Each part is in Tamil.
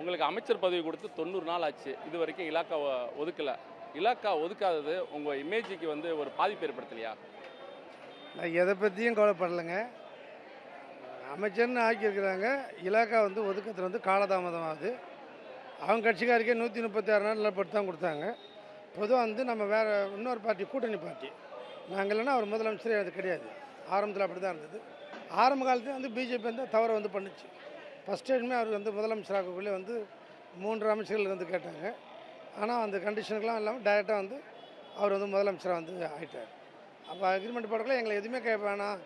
உங்களுக்கு அமைச்சர் பதவி கொடுத்து தொண்ணூறு நாள் ஆச்சு. இது வரைக்கும் இலாக்கா ஒதுக்கலை. இலாக்கா ஒதுக்காதது உங்கள் இமேஜுக்கு வந்து ஒரு பாதிப்பு ஏற்படுத்தலையா? நான் எதை பற்றியும் கவலைப்படலைங்க. அமைச்சர்னு ஆக்கியிருக்கிறாங்க. இலாக்கா வந்து ஒதுக்கத்தில் வந்து காலதாமதம் ஆகுது. அவங்க கட்சிக்காருக்கே நூற்றி முப்பத்தி ஆறு நாள் நிலப்பட்டு தான் கொடுத்தாங்க. பொதுவாக வந்து நம்ம வேறு இன்னொரு பார்ட்டி கூட்டணி பார்ட்டி. நாங்கள் இல்லைன்னா அவர் முதலமைச்சரே அது கிடையாது. ஆரம்பத்தில் அப்படி தான் இருந்தது. ஆரம்ப காலத்துல வந்து பிஜேபி வந்து தவறை வந்து பண்ணுச்சு. ஃபஸ்ட் டைமே அவர் வந்து முதலமைச்சராகக்குள்ளே வந்து மூன்று அமைச்சர்கள் வந்து கேட்டாங்க. ஆனால் அந்த கண்டிஷனுக்கெலாம் இல்லாமல் டைரெக்டாக வந்து அவர் வந்து முதலமைச்சராக வந்து ஆகிட்டார் அப்போ அக்ரிமெண்ட் போடக்குள்ள எங்களை எதுவுமே கே வேணாம்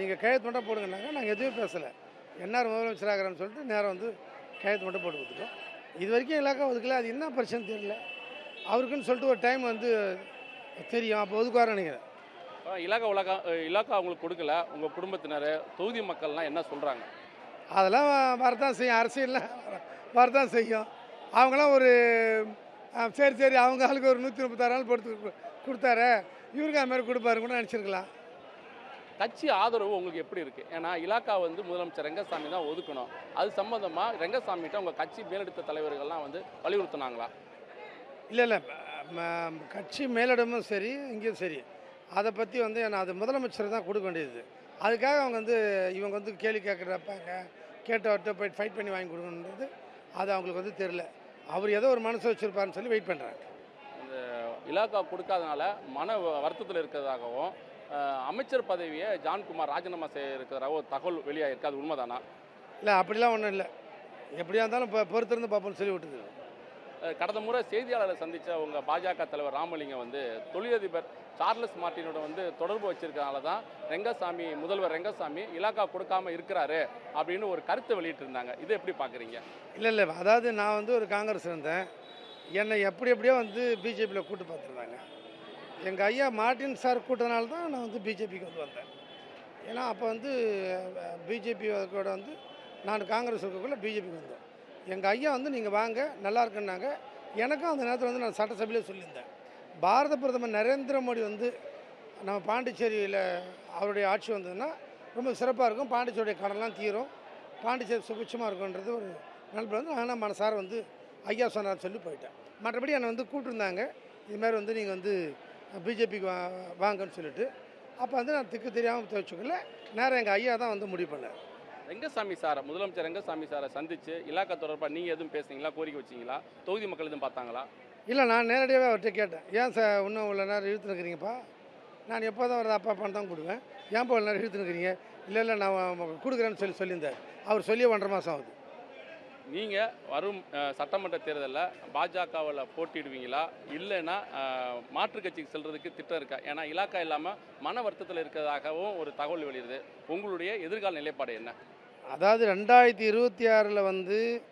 நீங்கள் கையெழுத்து மட்டும் போடுங்கன்னாங்க. நாங்கள் எதுவுமே பேசலை. என்னார் முதலமைச்சராகிறான்னு சொல்லிட்டு நேரம் வந்து கையெழுத்து மட்டும் போட்டு கொடுத்துட்டோம். இது வரைக்கும் இலாக்கா ஒதுக்கல. அது என்ன பிரச்சனை தெரியல. அவருக்குன்னு சொல்லிட்டு ஒரு டைம் வந்து தெரியும். அப்போ ஒதுக்குவார் நினைக்கிறேன். இலாக்கா உலகா இலாக்கா அவங்களுக்கு கொடுக்கல. உங்கள் குடும்பத்தினர் தொகுதி மக்கள்லாம் என்ன சொல்கிறாங்க அதெல்லாம் வரதான் செய்யும். அரசியலில் வரதான் செய்யும். அவங்களாம் ஒரு சரி சரி அவங்க ஆளுக்கு ஒரு நூற்றி முப்பத்தாறு நாள் போட்டு கொடுத்தாரு இவருக்கு அது மாதிரி கொடுப்பாரு கூட நினச்சிருக்கலாம். கட்சி ஆதரவு உங்களுக்கு எப்படி இருக்குது ஏன்னா இலாக்கா வந்து முதலமைச்சர் ரெங்கசாமி தான் ஒதுக்கணும். அது சம்மந்தமாக ரெங்கசாமிகிட்ட உங்கள் கட்சி மேலெடுத்த தலைவர்கள்லாம் வந்து வலியுறுத்துனாங்களா? இல்லை இல்லை. கட்சி மேலிடமும் சரி இங்கேயும் சரி. அதை பற்றி வந்து நான் அது முதலமைச்சர் தான் கொடுக்க வேண்டியது. அதுக்காக அவங்க வந்து இவங்க வந்து கேள்வி கேட்குறப்பாங்க கேட்டவர்கிட்ட போய் ஃபைட் பண்ணி வாங்கி கொடுக்கணுன்றது அது அவங்களுக்கு வந்து தெரில அவர் ஏதோ ஒரு மனசு வச்சுருப்பாருன்னு சொல்லி வெயிட் பண்ணுறாங்க இந்த இலாக்கா கொடுக்காதனால மன வருத்தத்தில் இருக்கிறதாகவும் அமைச்சர் பதவியை ஜான்குமார் ராஜினாமா செய்ய ஒரு தகவல் வெளியாயிருக்கு அது உண்மைதானா? இல்லை அப்படிலாம் ஒன்றும் இல்லை. எப்படியா இருந்தாலும் இப்போ பொறுத்திருந்து பார்ப்போம்னு சொல்லி விட்டுது கடந்த முறை செய்தியாளரை சந்தித்த உங்கள் பாஜக தலைவர் ராமலிங்கம் வந்து தொழிலதிபர் சார்லஸ் மார்ட்டினோட வந்து தொடர்பு வச்சிருக்கனால தான் ரெங்கசாமி முதல்வர் ரெங்கசாமி இலாக்கா கொடுக்காம இருக்கிறாரு அப்படின்னு ஒரு கருத்தை வெளியிட்டிருந்தாங்க. இதை எப்படி பார்க்குறீங்க? இல்லை இல்லை. அதாவது நான் வந்து ஒரு காங்கிரஸ் இருந்தேன். என்னை எப்படி எப்படியோ வந்து பிஜேபியில் கூட்டு பார்த்துருந்தாங்க. எங்கள் ஐயா மார்ட்டின் சார் கூட்டனால தான் நான் வந்து பிஜேபிக்கு வந்து வந்தேன். ஏன்னா அப்போ வந்து பிஜேபி கூட வந்து நான் காங்கிரஸ் இருக்கக்குள்ளே பிஜேபிக்கு வந்தேன். எங்கள் ஐயா வந்து நீங்கள் வாங்க நல்லா இருக்குன்னாங்க. எனக்கும் அந்த நேரத்தில் வந்து நான் சட்டசபையிலே சொல்லியிருந்தேன். பாரத பிரதமர் நரேந்திர மோடி வந்து நம்ம பாண்டிச்சேரியில் அவருடைய ஆட்சி வந்ததுன்னா ரொம்ப சிறப்பாக இருக்கும். பாண்டிச்சேரியுடைய கடன்லாம் தீரும். பாண்டிச்சேரி சுபிட்சமாக இருக்குன்றது ஒரு நண்பர் வந்து ஆனால் மனசார வந்து ஐயா சொன்னார் சொல்லி போயிட்டேன். மற்றபடி என்னை வந்து கூப்பிட்டுருந்தாங்க. இதுமாரி வந்து நீங்கள் வந்து பிஜேபிக்கு வா வாங்கன்னு சொல்லிட்டு. அப்போ வந்து நான் திக்கு தெரியாமல் வச்சுக்கல. நேரம் எங்கள் ஐயா தான் வந்து முடிவு பண்ணார். ரெங்கசாமி சாரை முதலமைச்சர் ரெங்கசாமி சாரை சந்திச்சு இலாக்கா தொடர்பாக நீங்கள் எதுவும் பேசுனீங்களா? கோரிக்கை வச்சீங்களா? தொகுதி மக்கள் எதுவும் பார்த்தாங்களா? இல்லை நான் நேரடியாகவே அவர்கிட்ட கேட்டேன். ஏன் சார் இன்னும் இவ்வளோ நேரம் இழுத்து நிற்கிறீங்கப்பா நான் எப்போதும் வரது அப்பா அப்பான்னு தான் கொடுவேன் ஏன்ப்பா இவ்வளோ நேரம் இழுத்து நிற்கிறீங்க இல்லை இல்லை நான் கொடுக்குறேன்னு சொல்லி சொல்லியிருந்தார். அவர் சொல்லி ஒன்றரை மாதம் ஆகுது. நீங்கள் வரும் சட்டமன்ற தேர்தலில் பாஜகவில் போட்டிடுவீங்களா இல்லைன்னா மாற்றுக் கட்சிக்கு செல்றதுக்கு திட்டம் இருக்கா? ஏன்னா இலாக்கா இல்லாமல் மன வருத்தத்தில் இருக்கிறதாகவும் ஒரு தகவல் வெளியிடுது. உங்களுடைய எதிர்கால நிலைப்பாடு என்ன? அதாவது ரெண்டாயிரத்தி இருபத்தி ஆறில் வந்து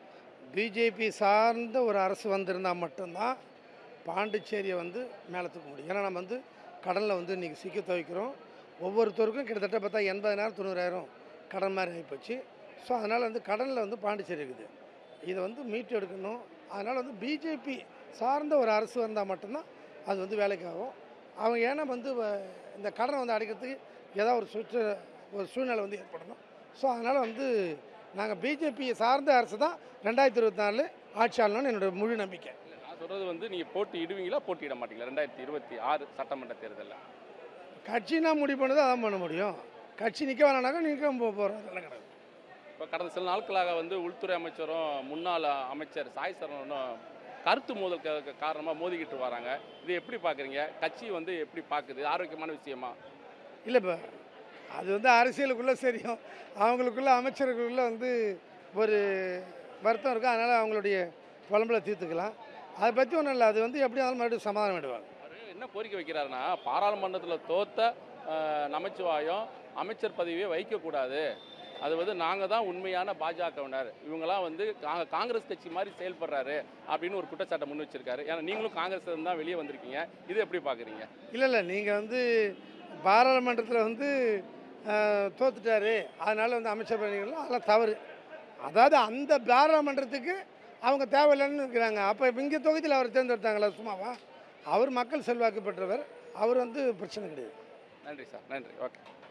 பிஜேபி சார்ந்த ஒரு அரசு வந்திருந்தால் மட்டும்தான் பாண்டிச்சேரியை வந்து மேலே தூக்க முடியும். ஏன்னா நம்ம வந்து கடனில் வந்து இன்றைக்கி சிக்க துவைக்கிறோம். ஒவ்வொருத்தருக்கும் கிட்டத்தட்ட பார்த்தா எண்பதாயிரம் தொண்ணூறாயிரம் கடன் மாதிரி ஆகிப்போச்சு. ஸோ அதனால் வந்து கடனில் வந்து பாண்டிச்சேரி இருக்குது. இதை வந்து மீட்டு எடுக்கணும். அதனால் வந்து பிஜேபி சார்ந்த ஒரு அரசு வந்தால் மட்டும்தான் அது வந்து வேலைக்கு ஆகும். அவங்க ஏன்னா வந்து வ- இந்த கடனை வந்து அடைக்கிறதுக்கு ஏதாவது ஒரு சுற்று ஒரு சூழ்நிலை வந்து ஏற்படணும். ஸோ அதனால் வந்து நாங்கள் பிஜேபி சார்ந்த அரசு தான் ரெண்டாயிரத்தி இருபத்தி நாலு ஆட்சி ஆளணும்னு என்னோட முழு நம்பிக்கை. நான் சொல்கிறது வந்து நீங்கள் போட்டி இடுவீங்களா போட்டியிட மாட்டீங்களா? ரெண்டாயிரத்தி இருபத்தி ஆறு சட்டமன்ற தேர்தலில். கட்சினா முடிவு பண்ணது அதான் பண்ண முடியும். கட்சி நிற்க வேணானாக்கா நிற்க போகிறோம் அதெல்லாம் கிடையாது. இப்போ கடந்த சில நாட்களாக வந்து உள்துறை அமைச்சரும் முன்னாள் அமைச்சர் சாய் சரவணனும் கருத்து மோதல் காரணமாக மோதிக்கிட்டு வராங்க. இது எப்படி பார்க்குறீங்க? கட்சி வந்து எப்படி பார்க்குது? ஆரோக்கியமான விஷயமா? இல்லை இப்போ அது வந்து அரசியலுக்குள்ளே சரியும் அவங்களுக்குள்ள அமைச்சர்களுக்குள்ள வந்து ஒரு வருத்தம் இருக்கும். அதனால் அவங்களுடைய புலம்பலை தீர்த்துக்கலாம். அதை பற்றி ஒன்றும் இல்லை. அது வந்து எப்படி இருந்தாலும் மறுபடியும் சமாதானம் விடுவாங்க அவரு என்ன கோரிக்கை வைக்கிறாருன்னா பாராளுமன்றத்தில் தோத்த நமச்சிவாயம் அமைச்சர் பதவியை வைக்கக்கூடாது அது வந்து நாங்கள் தான் உண்மையான பாஜகவினர். இவங்கெல்லாம் வந்து காங்கிரஸ் கட்சி மாதிரி செயல்படுறாரு அப்படின்னு ஒரு குற்றச்சாட்டை முன் வச்சிருக்காரு. ஏன்னா நீங்களும் காங்கிரஸ் தான் வெளியே வந்திருக்கீங்க. இது எப்படி பார்க்குறீங்க இல்லை இல்லை. நீங்கள் வந்து பாராளுமன்றத்தில் வந்து தோத்துட்டாரு. அதனால் வந்து அமைச்சர் பண்ணிக்கலாம் அதெல்லாம் தவறு. அதாவது அந்த பாராளுமன்றத்துக்கு அவங்க தேவையில்லைன்னு இருக்கிறாங்க. அப்போ இங்கே தொகுதியில் அவர் தேர்ந்தெடுத்தாங்களா சும்மாவா? அவர் மக்கள் செல்வாக்கு பெற்றவர். அவர் வந்து பிரச்சனை கிடையாது. நன்றி சார். நன்றி. ஓகே.